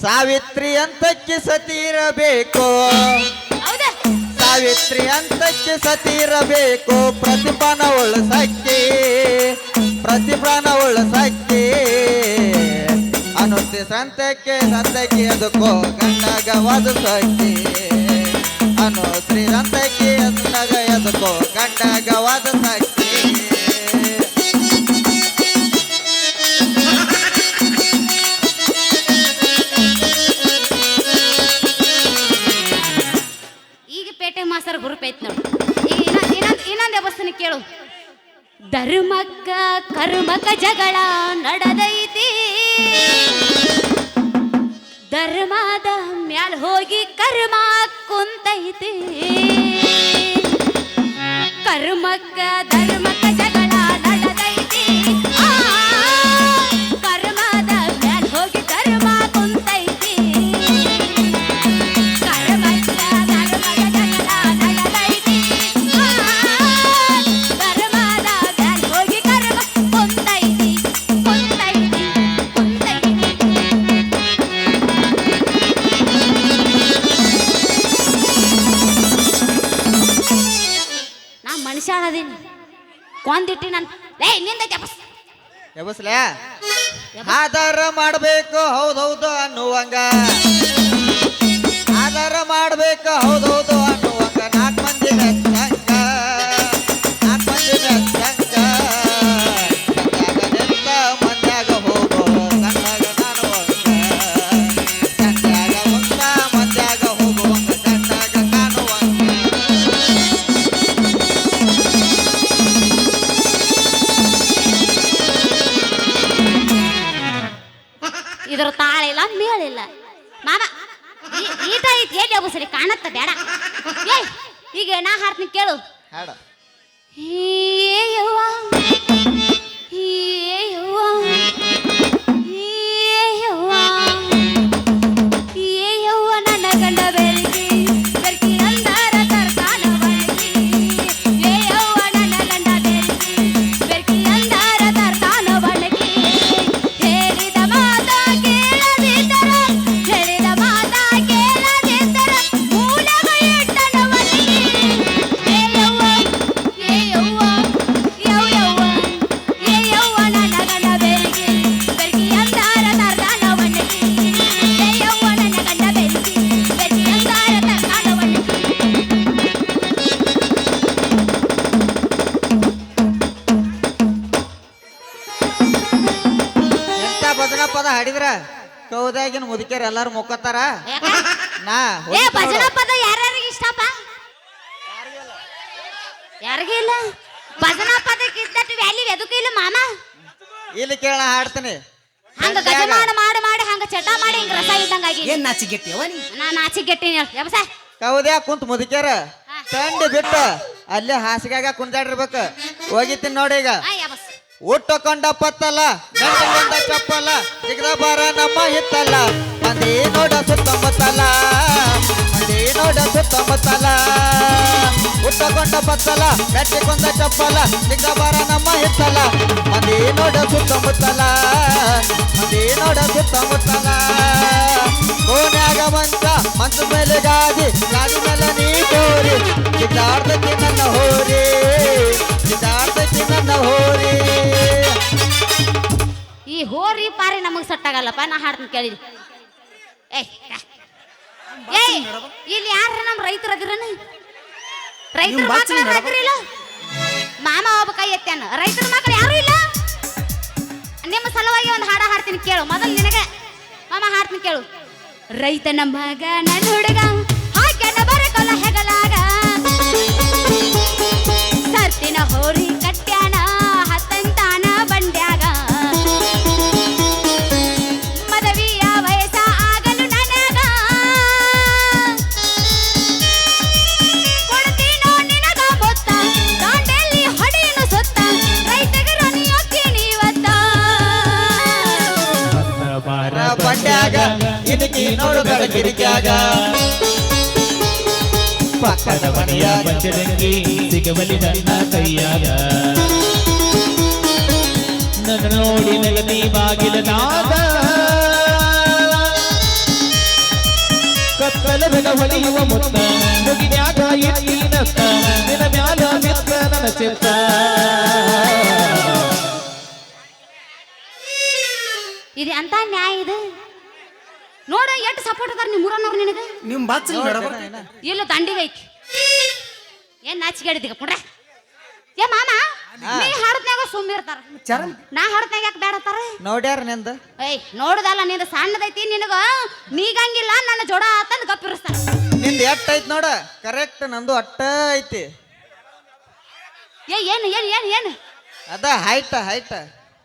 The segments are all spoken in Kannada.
ಸಾವಿತ್ರಿ ಅಂತಕ್ಕೆ ಸತಿ ಹೌದಾ ಸಾವಿತ್ರಿ ಅಂತಕ್ಕೆ ಸತಿರಬೇಕು. ಪ್ರತಿಭಾನ ಉಳಿಸಕ್ಕೆ ಪ್ರತಿಭಾನ ಉಳಿಸಕ್ಕೆ ಅನುತಿ ಸಂತಕ್ಕೆ ಸಂತಕ್ಕೆ ಅದಕ್ಕೋ ಗಂಡಗ ವಾದಿಸಕ್ಕೆ ಅನುಶ್ರೀ ಸಂತಕ್ಕೆ ಅದಕ್ಕೋ ಗಂಡಗ ವಾದಿಸಕ್ಕೆ ಐತ್ ನೋಡು. ಇನ್ನೊಂದು ಇನ್ನೊಂದ್ ಕೇಳು? ಧರ್ಮಕ್ಕ ಕರ್ಮಕ ಜಗಳ ನಡೆದೈತಿ. ಧರ್ಮದ ಮ್ಯಾಲ ಹೋಗಿ ಕರ್ಮ ಕುಂತೈತಿ. ಕರ್ಮಕ್ಕ ಧರ್ಮಕ ಜಗಳ ಕೊಂದಿಟ್ಟಿ ನಾನು ಲೇ ನಿಂದ ಜಪಸ್ ಎಬಸ್ಲೆ ಆಧಾರ ಮಾಡಬೇಕು ಹೌದೌದು ಅನ್ನುವಂಗ. ಆಧಾರ ಮಾಡಬೇಕು ಹೌದೌದು ಯಾಕ? ನಾ ಏ ಭಜನಾ ಪದ ಯಾರ್ಯಾರಿಗೆ ಇಷ್ಟಪ್ಪ? ಯಾರಿಗೆ ಇಲ್ಲ? ಭಜನಾ ಪದಕ್ಕೆ ಇದ್ದಟ್ಟು ವ್ಯಾಲ್ಯೂ ಎದಕ್ಕೂ ಇಲ್ಲ ಮಾಮ? ಇಲ್ಲಿ ಕೇಳ ಹಾಡ್ತೀನಿ. ಹಂಗ ಸಂತ್ಯಾಗ ಗಜಮಾನ ಮಾಡಿ ಮಾಡಿ ಹಂಗ ಚಟ ಮಾಡಿ ಹಿಂಗ ರಸ ಇದ್ದಂಗಾಗಿ ಏನ್ ನಾಚಿಗೆಟ್ಟಿಯವ ನೀ ನಾ ನಾಚಿಗೆಟ್ಟಿನಿ ಯಬಸ ಕೌದ್ಯಾಗ ಕುಂತ ಮುದುಕ್ಯಾರ? ತಂಡ ಬಿಟ್ಟು. ಅಲ್ಲೇ ಹಾಸಿಗೆಗ ಕುಂದಾಡಿರ್ಬೇಕು ಹೋಗಿತ್ತೀನಿ ನೋಡಿ ಈಗ. ಊಟ ಕೊಂಡ ಊಟಕೊಂಡ ಪತ್ತಲ್ಲ ಚಪ್ಪಲ್ಲ ಸಿಗದ ಬಾರ ನಮ್ಮ ಹಿತ್ತಲ್ಲ. ಮಂದಿ ನೋಡ ಸುತ್ತಮುತ್ತಲ ಮಂದಿ ನೋಡ ಸುತ್ತಮುತ್ತಲ. ಉಟ್ಟಕೊಂಡ ಬತ್ತಲ ಕಟ್ಟಿಕೊಂಡ ಚಪ್ಪಲ ಸಿಗದ ಬಾರ ನಮ್ಮ ಹೆತ್ತಲ. ಮಂದಿ ನೋಡ ಸುತ್ತಮುತ್ತಲ ಮಂದಿ ನೋಡ ಸುತ್ತಮುತ್ತಲ. ಕೋನ್ಯಾಗ ಮಂಚ ಮಂಚದ ಮೇಲೆ ಗಾದಿ ಗಾದಿ ಮೇಲೆ ನೀ ತೋರಿ. ಸಿದ್ಧಾರ್ಥಕ್ಕೆ ನನ್ನ ಹೋರಿ, ಸಿದ್ಧಾರ್ಥಕ್ಕೆ ನನ್ನ ಹೋರಿ. ಈ ಹೋರಿ ಪಾರಿ ನಮಗೆ ಸಟ್ಟಾಗಲ್ಲಪ್ಪ, ನಾ ಹಾಡ್ತೀನಿ ಕೇಳಿ ಏಯ್ ಇಲ್ಲಿ ಯಾರ ನಮ್ಮ ರೈತರು ಅದಿರನ ರೈತರ ಮಕ್ಕಳು. ಇಲ್ಲ? ಮಾಮ ಒಬ್ಬ ಕೈ ಎತ್ತಾನ ರೈತರ ಮಕ್ಕಳು ಯಾರು ಇಲ್ಲ? ನಿಮ್ಮ ಸಲುವಾಗಿ ಒಂದು ಹಾಡ ಹಾಡ್ತೀನಿ ಕೇಳು. ಮೊದಲು ನಿನಗೆ. ಮಾಮ ಹಾಡ್ತೀನಿ ಕೇಳು. ರೈತನ ಮಗ ನನ್ನ ಹುಡುಗ ಹಾಕ್ಯಾನ ಬರಕಲ್ಲ ಹೆಗಲಾಗ. ಸರ್ತಿನ ಹೋರಿ ಪಕ್ಕದ ಮನೆಯ ಪಂಚರಂಗಿ ಸಿಗಬಲಿ ನನ್ನ ಕೈಯಾಗ ನನ್ನ ನೋಡಿ ನಗದಿ ಬಾಗಿಲ ನಾದ ಕತ್ತಲ ಬೆಗ ಮುತ್ತ ಮುಗಿನ್ಯಾಗ ಇಟ್ಟಿನತ್ತ ನಿನ ಮ್ಯಾಲ ಬಿತ್ತ ನನ್ನ ಚಿತ್ತ ಇದು ಅಂತ ನ್ಯಾಯ ಇದು. ನೋಡ ಎಷ್ಟು ಸಪೋರ್ಟ್ ಅದಾರ ನಿಮ್ಮ ಊರನ್ನವ್ರು ನಿನಗೆ? ನಿಮ್ ಮೇಡಮ್ ಇಲ್ಲ ದಂಡಿಗೆ ಐತಿ. ಏನ್ ನಾಚಿಕೆ ಹಿಡಿದಿಗ ಪುಡ್ರ? ಏ ಮಾಮ ನೀ ಹಾಡತ್ನಾಗ ಸುಮ್ಮಿರ್ತಾರ ಚರಂ ನಾ ಹಾಡತ್ನಾಗ ಯಾಕೆ ಬೇಡತ್ತಾರ ನೋಡ್ಯಾರ ನಿಂದ? ಏಯ್ ನೋಡುದಲ್ಲ ನಿಂದ ಸಣ್ಣದೈತಿ ನಿನಗ. ನೀಗಂಗಿಲ್ಲ ನನ್ನ ಜೋಡ ಆತಂದ್ ಗಪ್ಪಿರಿಸ್ತಾರ. ನಿಂದ ಎಷ್ಟ್ ಐತಿ ನೋಡ? ಕರೆಕ್ಟ್ ನಂದು ಅಟ್ಟ ಐತಿ. ಏ ಏನು ಏನು ಏನು ಏನು? ಅದ ಹೈಟ್ ಹೈಟ್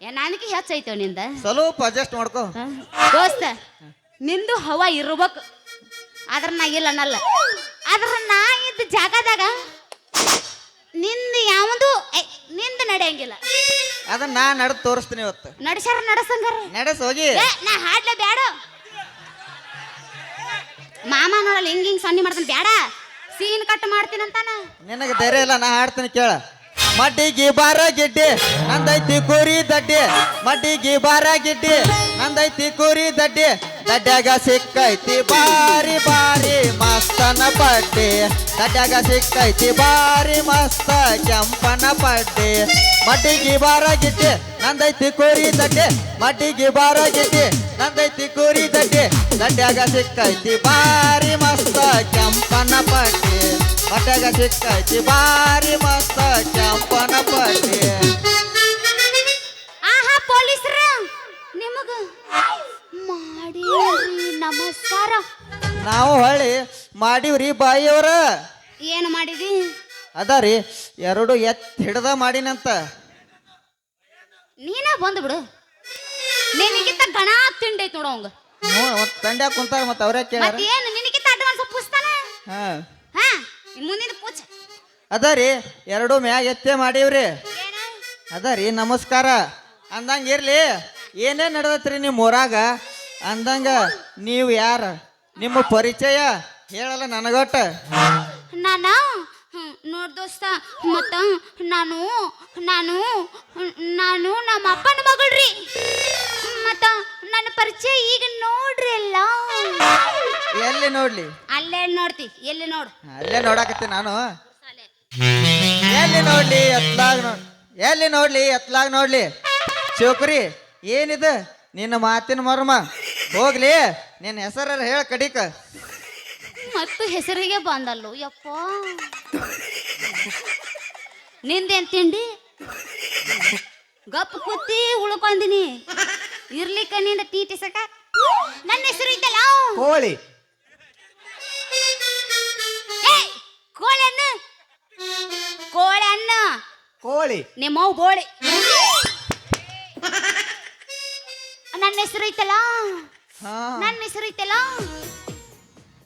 ಏ ನನಗೆ ಹೆಚ್ಚೈತೇವ್ನಿಂದ. ಸ್ವಲ್ಪ ಅಡ್ಜಸ್ಟ್ ಮಾಡ್ಕೋ? ದೋಸ್ತ ನಿಂದು ಹವಾ ಇರ್ಬೇಕು. ಆದ್ರ ನಾ ಇಲ್ಲ ಅನ್ನಲ್ಲ. ಆದ್ರ ನಾ ಇದ್ದ ಜಾಗದಾಗ ನಿಂದು ಯಾವುದು ನಿಂದ ನಡೆಯಂಗಿಲ್ಲ. ಅದನ್ನ ನಾ ನಡ್ದು ತೋರಿಸ್ತೀನಿ ಇವತ್ತು. ನಡ್ಸ್ಯಾರ ನಡಸಂಗಾರ? ನಡೆಸ್ ಹೋಗಿ. ಏ ನಾ ಹಾಡ್ಲೆ ಬ್ಯಾಡ. ಮಾಮ ನೋಡಲ್ಲ ಹಿಂಗ್ ಹಿಂಗ್ ಸನ್ನಿ ಮಾಡ್ತೀನಿ. ಬ್ಯಾಡ ಸೀನ್ ಕಟ್ ಮಾಡ್ತೀನಿ ಅಂತಾನ ನಿನಗೆ ಧೈರ್ಯ ಇಲ್ಲ ನಾ ಹಾಡ್ತೀನಿ ಕೇಳ. ಮಡ್ಡಿಗೆ ಬಾರ ಗಿಡ್ಡಿ ನಂದೈತಿ ಕುರಿ ದಡ್ಡಿ. ಮಡ್ಡಿಗೆ ಬಾರ ಗಿಡ್ಡಿ ನಂದೈತಿ ಕುರಿ ದಡ್ಡಿ. ದಡ್ಡ್ಯಾಗ ಸಿಕ್ಕೈತಿ ಬಾರಿ ಬಾರಿ ಮಸ್ತನ ಪಡ್ಡೆ ದಡ್ಡ್ಯಾಗ ಸಿಕ್ಕೈತಿ ಬಾರಿ ಮಸ್ತ ಕೆಂಪನ ಪಡ್ಡಿ ಮಡ್ಡಿಗೆ ಬಾರ ನಂದೈತಿ ಕೋರಿ ದಡ್ಡೆ ಮಡ್ಡಿಗೆ ಬಾರ ನಂದೈತಿ ಕೋರಿ ದಡ್ಡೆ ದಡ್ಡ್ಯಾಗ ಸಿಕ್ಕೈತಿ ಬಾರಿ ಮಸ್ತ ಕೆಂಪನ ಪಡ್ಡಿ ಮಡ್ಯಾಗ ಸಿಕ್ಕೈತಿ ಬಾರಿ ಮಸ್ತ ಕೆಂಪನ ಪಡ್ಡೆ ಆಹಾ, ಪೊಲೀಸ್ರ, ನಿಮಗ. ಮಾಡಿ ನಮಸ್ಕಾರ. ನಾವು ಹೊಳ್ಳಿ ಮಾಡೀವ್ರಿ ಬಾಯಿಯವ್ರ. ಏನು ಮಾಡಿದಿ? ಅದಾರಿ ಎರಡು ಎತ್ ಹಿಡ್ದ ಮಾಡಿನಂತ. ನೀನ ಬಂದು ಬಿಡು. ನಿನಗಿಂತ ಗಣ ತಿಂಡಿ ಐತ್ ನೋಡು ಅವಂಗ. ಹ್ಞೂ ತಂಡ್ಯಾಗ ಕುಂತಾರ ಮತ್ತ ಅವ್ರೇ ಕೇಳ್ಯಾರ? ಮತ್ತೇನು ನಿನಗಿಂತ ಅಡ್ವಾನ್ಸ್ ಪುಸ್ತಾನ ಹಾ. ಹಾ ಮುಂದಿನ ಪೂಜ. ಅದಾರಿ ಎರಡು ಮ್ಯಾಗ ಎತ್ತೆ ಮಾಡೀವ್ರಿ. ಅದಾರಿ ಅದರಿ ನಮಸ್ಕಾರ. ಅಂದಂಗೆ ಇರ್ಲಿ ಏನೇ ನಡೆದತ್ರಿ ನಿಮ್ಮ ಊರಾಗ? ಅಂದಂಗ ನೀವು ಯಾರ? ನಿಮ್ಮ ಪರಿಚಯ ಹೇಳಲ್ಲ ನನಗೊಟ್ಟ? ನಾನ? ನೋಡು ದೋಸ್ತ ಮತ್ತ ನಾನು ನಾನು ನಾನು ನಮ್ಮ ಅಪ್ಪನ ಮಗಳ್ರಿ. ಮತ್ತ ನನ್ನ ಪರಿಚಯ ಈಗ ನೋಡ್ರಿ ಎಲ್ಲ. ಎಲ್ಲಿ ನೋಡ್ಲಿ? ಅಲ್ಲೇ ನೋಡ್ತಿ ಎಲ್ಲಿ ನೋಡು? ಅಲ್ಲೇ ನೋಡಾಕತ್ತಿ ನಾನು. ಎಲ್ಲಿ ನೋಡ್ಲಿ ಎತ್ಲಾಗ್ ನೋಡ್ ಎಲ್ಲಿ ನೋಡ್ಲಿ ಎತ್ಲಾಗ ನೋಡ್ಲಿ? ಚೌಕ್ರಿ ಏನಿದು? ನಿನ್ನ ಮಾತಿನ ಮರ್ಮ. ಹೋಗ್ಲಿ ನಿನ್ನ ಹೆಸರ ಹೇಳ ಕಡಿಕ. ಮತ್ತು ಹೆಸರಿಗೆ ಬಂದಲ್ಲು ಯಪ್ಪ. ನಿಂದೇನ್ ತಿಂಡಿ? ಗಪ್ ಕುತ್ತಿ ಉಳ್ಕೊಂಡಿನಿ ಇರ್ಲಿಕ್ಕ ನಿಂದ ತೀಟಿ ಸಕ ನನ್ನ ಹೆಸರು ಇದ್ದಲ್ಲ ಕೋಳಿ. ಕೋಳಿ ಅನ್ನ ಕೋಳಿ ಅನ್ನ ಕೋಳಿ. ನಿಮ್ಮವ್ ಬೋಳಿ. ನನ್ನ ಹೆಸರು ಐತಲ್ಲ? ನನ್ನ ಹೆಸರು ಐತಲ್ಲ?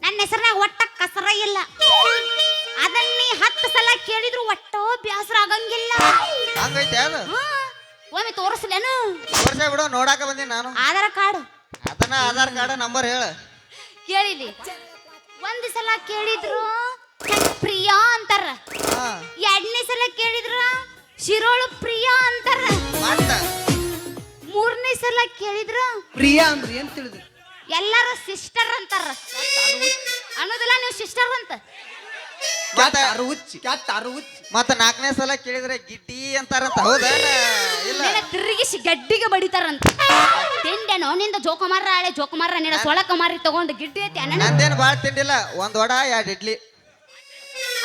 ನನ್ನ ಹೆಸರಿನಾಗ ಒಟ್ಟ ಕಸರ ಇಲ್ಲ. ಅದನ್ನ ನೀ ಹತ್ತು ಸಲ ಕೇಳಿದ್ರು ಒಟ್ಟ ಬ್ಯಾಸರ ಆಗಂಗಿಲ್ಲ. ಹಂಗೈತೆ ಅದು ಹಾ, ಒಮ್ಮೆ ತೋರಿಸ್ಲೇನು? ವರ್ಷ ಬಿಡು ನೋಡಾಕ ಬಂದೀನಿ ನಾನು. ಆಧಾರ ಕಾರ್ಡ್. ಅದನ್ನ ಆಧಾರ್ ಕಾರ್ಡ್ ನಂಬರ್ ಹೇಳ. ಕೇಳಿಲಿ. ಒಂದ್ ಸಲ ಕೇಳಿದ್ರು ಪ್ರಿಯಾ ಅಂತಾರ. ಎರಡನೇ ಸಲ ಕೇಳಿದ್ರ ಶಿರೋಳು ಪ್ರಿಯಾ ಅಂತಾರ. ಮತ್ತ? ಮೂರನೇ ಸಲ ಕೇಳಿದ್ರ? ಪ್ರಿಯಾ ಅಂದ್ರೆ ಏನ್ ತಿಳಿದ್ರಿ? ಎಲ್ಲಾರು ಸಿಸ್ಟರ್ ಅಂತಾರ. ಅನ್ನೋದಿಲ್ಲ ನೀವು ಸಿಸ್ಟರ್ ಅಂತ. ಮತ್ತ ಅರು ಹುಚ್ಚಿ ಕ್ಯಾಟ್ ಅರು ಹುಚ್ಚಿ ಮತ್ತ ನಾಲ್ಕನೇ ಸಲ ಕೇಳಿದ್ರೆ ಗಿಡ್ಡಿ ಅಂತಾರಂತ. ಹೌದಾ? ಇಲ್ಲ. ನಿನ್ನ ತಿರುಗಿಸಿ ಗಡ್ಡಿಗೆ ಬಡಿತಾರಂತ. ತಿಂಡೆನೋ ನಿಂದ ಜೋಕುಮಾರ ಹಳೆ ಜೋಕುಮಾರ ನೀನ ಸೊಳಕುಮಾರಿ ತಗೊಂಡು ಗಿಡ್ಡಿ ಐತಿ ಅಣ್ಣ ಬಾಳ ಭಾಳ ತಿಂಡಿಲ್ಲ ಒಂದ್ ವಡ ಎರಡ್ ಇಡ್ಲಿ.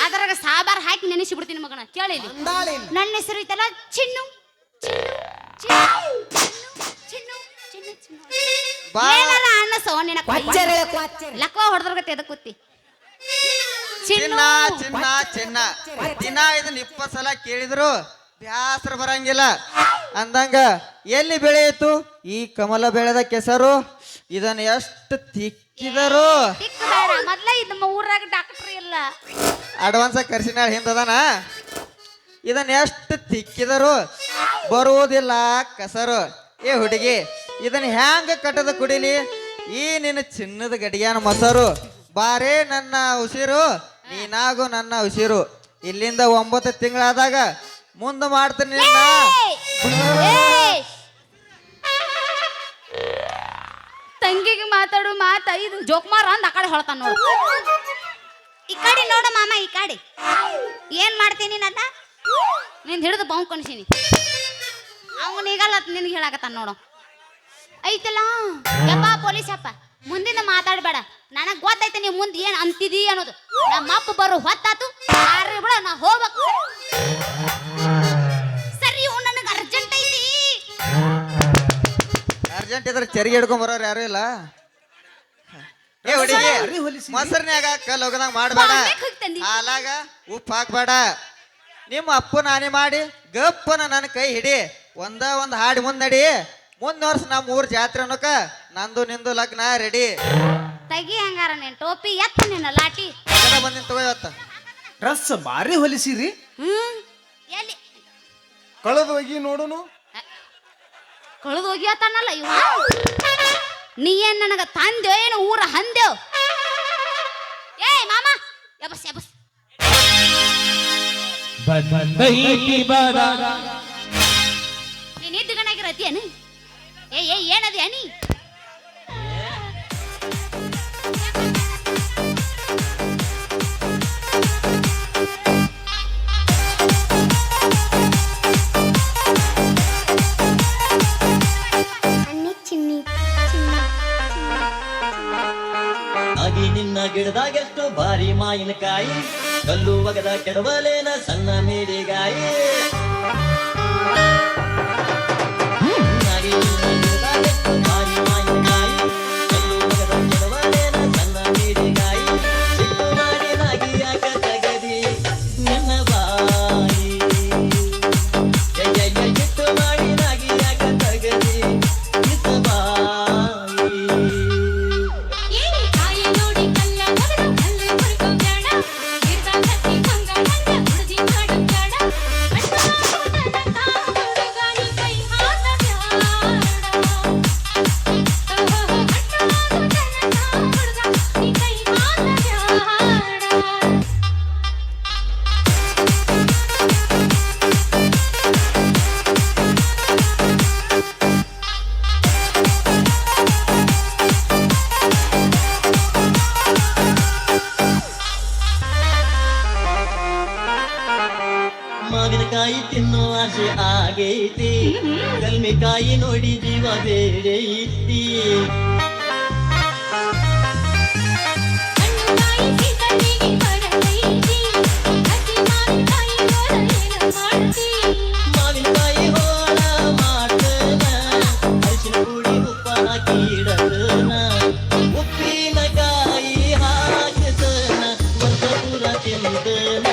ಅದ್ರಾಗ ಸಾಬಾರ್ ಹಾಕಿ ನೆನೆಸಿ ಬಿಡ್ತೀನಿ ಮಗನ. ಕೇಳಿ ಅಂದಾಳೆ ಇಲ್ಲಿ. ನನ್ನ ಹೆಸರು ಐತಲ್ಲ ಚಿನ್ನು. ಏನಾರ ಅಣ್ಣ ಸೋ ನಿನ್ನ ಕ್ವಾಚ್ಚರೆ, ಕ್ವಾಚ್ಚರೆ. ಲಕ್ವ ಹೊಡೆದ್ರಗತ್ತೆ ಅದಕ್ಕೆ ಕೂತಿ? ಚಿನ್ನ. ಚಿನ್ನ. ಚಿನ್ನ ದಿನ ಇದನ್ನ ಇಪ್ಪತ್ ಸಲ ಕೇಳಿದ್ರು ಬ್ಯಾಸರ ಬರಂಗಿಲ್ಲ. ಅಂದಂಗ ಎಲ್ಲಿ ಬೆಳೆಯಿತು ಈ ಕಮಲ ಬೆಳೆದ ಕೆಸರು ಇದನ್ನ ಎಷ್ಟು ತಿಕ್ಕಿದರು? ಮೊದ್ಲ ಇದು ನಮ್ಮ ಊರಾಗ ಡಾಕ್ಟರ್ ಇಲ್ಲ. ಅಡ್ವಾನ್ಸ್ ಕರ್ಸಿನ ಹಿಂದದನ ಇದನ್ನ ಎಷ್ಟು ತಿಕ್ಕಿದರು? ಬರುವುದಿಲ್ಲ ಕಸರು. ಏ ಹುಡುಗಿ ಇದನ್ನ ಹ್ಯಾಂಗ ಕಟ್ಟದ ಕುಡಿಲಿ? ಈ ನಿನ್ನ ಚಿನ್ನದ ಗಡಿಯಾನ ಮೊಸರು. ಬಾರೇ ನನ್ನ ಉಸಿರು ನೀನಾಗು ನನ್ನ ಉಸಿರು. ಇಲ್ಲಿಂದ ಒಂಬತ್ತು ತಿಂಗಳಾದಾಗ ಮುಂದೆ ಮಾಡ್ತೀನಿ ನಿನ್ನ. ತಂಗಿಗೆ ಮಾತಾಡು ಮಾತ ಇದು ಜೋಕ್ಮಾರ ಅಂದ ಆ ಕಡೆ ಹೊಳ್ತಾನ ನೋಡು. ಈ ಕಡೆ ನೋಡು ಮಾಮ ಈ ಕಡೆ. ಏನ್ ಮಾಡ್ತೀನಿ ನನ್ನ ನಿಂದ ಹಿಡಿದು ಬಾವು ಕಣ್ಸೀನಿ. ಅವ್ನು ಈಗಲ್ಲ ನಿನ್ಗೆ ಹೇಳಾಕತ್ತಾನ ನೋಡು. ಐತಲ್ಲ? ಯಪ್ಪ ಪೊಲೀಸಪ್ಪ ಮುಂದಿನ ಮಾತಾಡ್ಬೇಡ. ನನಗ್ ಗೊತ್ತೈತೆ ನೀವು ಮುಂದೆ ಏನ್ ಅಂತಿದಿ ಅನ್ನೋದು. ನಮ್ಮ ಅಪ್ಪ ಬರೋ ಹೊತ್ತಾತು ಆರ್ರಿ ಬಿಡ ನಾ ಹೋಗ್ಬೇಕು. ಸರಿ ಇವ್ ನನಗೆ ಅರ್ಜೆಂಟ್ ಐತಿ. ಅರ್ಜೆಂಟ್ ಇದ್ರೆ ಚರಿಗೆ ಹಿಡ್ಕೊಂಡ್ ಬರೋರು ಯಾರು ಇಲ್ಲ. ಏ ಹುಡುಗಿ ಮೊಸರ್ನ್ಯಾಗ ಕಲ್ ಹೋಗದಂಗ ಮಾಡಬೇಡ. ಬಾಂಬೆಗ್ ಹೋಗ್ ತಂದಿ. ಹಾಲಾಗ ಉಪ್ಪು ಹಾಕ್ಬೇಡ. ನಿಮ್ಮ ಅಪ್ಪ ನಾನೇ ಮಾಡಿ ಗಪ್ಪನ ನನ್ನ ಕೈ ಹಿಡಿ ಒಂದ ಒಂದ್ ಹಾಡಿ ಮುಂದ್ ನಡಿ. ಮುಂದ್ ವರ್ಷ ನಮ್ಮ ಊರ್ ಜಾತ್ರೆ ಅನ್ನೋಕ ನಂದು ನಿಂದು ಲಗ್ನ ರೆಡಿ ತಗಿ ಹಂಗಾರ ನಿನ್ ಟೋಪಿ ಎತ್ತ ನಿನ್ನ ಲಾಟಿ ಬಂದಿನ ತಗೋ ಇವತ್ತ. ಡ್ರೆಸ್ ಬಾರಿ ಹೊಲಿಸಿರಿ. ಹ್ಮ್ ಎಲ್ಲಿ? ಕಳೆದ ಹೋಗಿ ನೋಡುನು. ಕಳೆದ ಹೋಗಿ ಅತ್ತಾನಲ್ಲ ಇವ? ನೀ ಏನ್ ನನಗ ತಂದೆ ಏನು ಊರ ಹಂದೆವ್ ಏಯ್ ಮಾಮ ಎಬಸ್ ಬರ. ನೀನ್ ಇದ್ದು ಗಣಾಗಿರತ್ತೀಯನು ಏ ಏ ಏನದ್ಯಾ ಅನಿ ಅಗಿ ನಿನ್ನ ಗಿಡದಾಗೆಷ್ಟು ಭಾರಿ ಮಾವಿನಕಾಯಿ. ಕಲ್ಲು ಒಗದ ಕೆಡವಲೇನ ಸಣ್ಣ ಮೇರಿಗಾಯಿ നിനക്കായി തിന്നു ആശ ആകെത്തി കൽമിക്കായി നൊടി ജീവ വേരെത്തി ഉപ്പിനകായി ഹാജന വർദ്ധപുര ചിന്തന